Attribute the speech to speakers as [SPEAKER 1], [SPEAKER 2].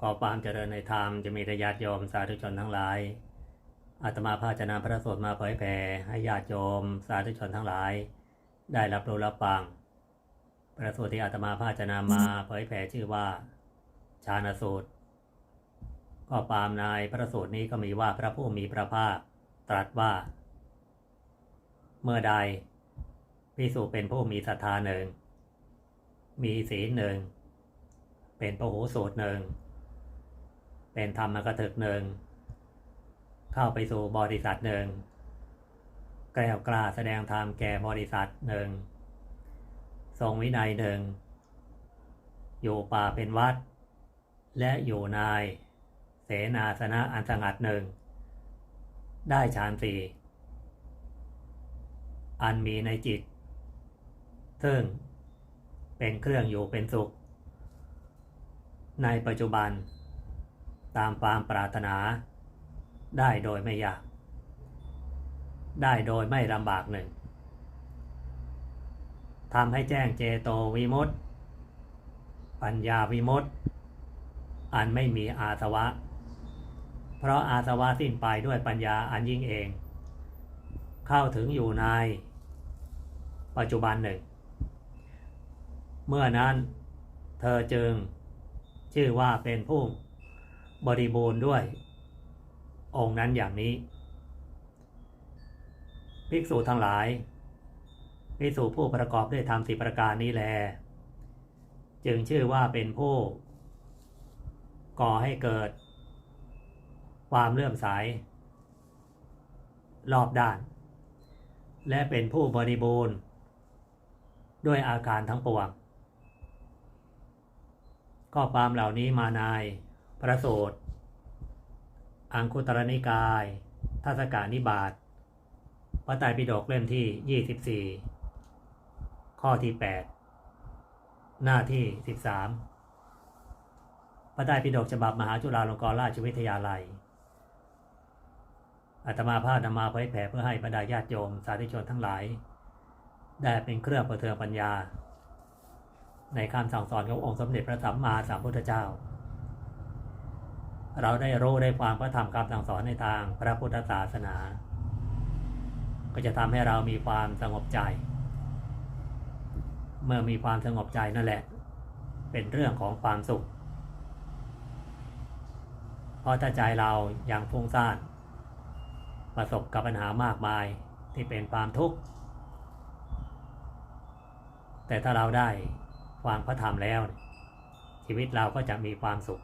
[SPEAKER 1] ขอความเจริญในธรรมจะมีญาติโยมสาธุชนทั้งหลาย อาตมาภาจะนำพระสูตรมาเผยแผ่ให้ญาติโยมสาธุชนทั้งหลาย ได้รับรู้รับฟัง พระสูตรที่อาตมาภาจะนำมาเผยแผ่ชื่อว่า ชาณสูตรก็ปามในพระสูตรนี้ก็มีว่าพระผู้มีพระภาคตรัสว่า เมื่อใดพิสูจเป็นผู้มีศรัทธาหนึ่ง มีศีลหนึ่ง เป็นพหูสูตรหนึ่ง เป็นธรรมกถึกหนึ่ง เข้าไปสู่บริษัทหนึ่งแกล้วกล้าแสดงธรรมแก่บริษัทหนึ่ง ทรงวินัยหนึ่ง อยู่ป่าเป็นวัด และอยู่ในเสนาสนะอันสงัดหนึ่ง ได้ฌานสี่อันมีในจิต ซึ่งเป็นเครื่องอยู่เป็นสุข ในปัจจุบัน ตามความปรารถนา ได้โดยไม่ยาก ได้โดยไม่ลำบากหนึ่งทำให้แจ้งเจโตวิมุตติ ปัญญาวิมุตติ อันไม่มีอาสวะ เพราะอาสวะสิ้นไปด้วยปัญญาอันยิ่งเอง เข้าถึงอยู่ใน ปัจจุบันหนึ่ง เมื่อนั้นเธอจึงชื่อว่าเป็นผู้ บริบูรณ์ด้วย องค์นั้นอย่างนี้ ภิกษุทั้งหลายภิกษุผู้ประกอบด้วยธรรมสิประการนี้แล จึงชื่อว่าเป็นผู้ ก่อให้เกิด ความเลื่อมใสรอบด้าน และเป็นผู้บริบูรณ์ ด้วยอาการทั้งปวงข้อความเหล่านี้มาใน พระสูตร อังคุตรนิกายทัศกานิบาตพระไตรปิฎกเล่มที่ 24 ข้อที่ 8 หน้าที่ 13 พระไตรปิฎกฉบับมหาจุฬาลงกรณราชวิทยาลัยอาตมาภาพนำมาเผยแผ่เพื่อให้บรรดาญาติโยมสาธุชนทั้งหลาย ได้เป็นเครื่องประเทืองปัญญา ในคำสั่งสอนขององค์สมเด็จพระสัมมาสัมพุทธเจ้า เราได้รู้ได้ฟังพระธรรมคำสั่งสอนในทางพระพุทธศาสนา ก็จะทำให้เรามีความสงบใจ เมื่อมีความสงบใจนั่นแหละ เป็นเรื่องของความสุขเพราะถ้าใจเรายังฟุ้งซ่านประสบกับปัญหามากมายที่เป็นความทุกข์ แต่ถ้าเราได้ฟังพระธรรมแล้ว ชีวิตเราก็จะมีความสุข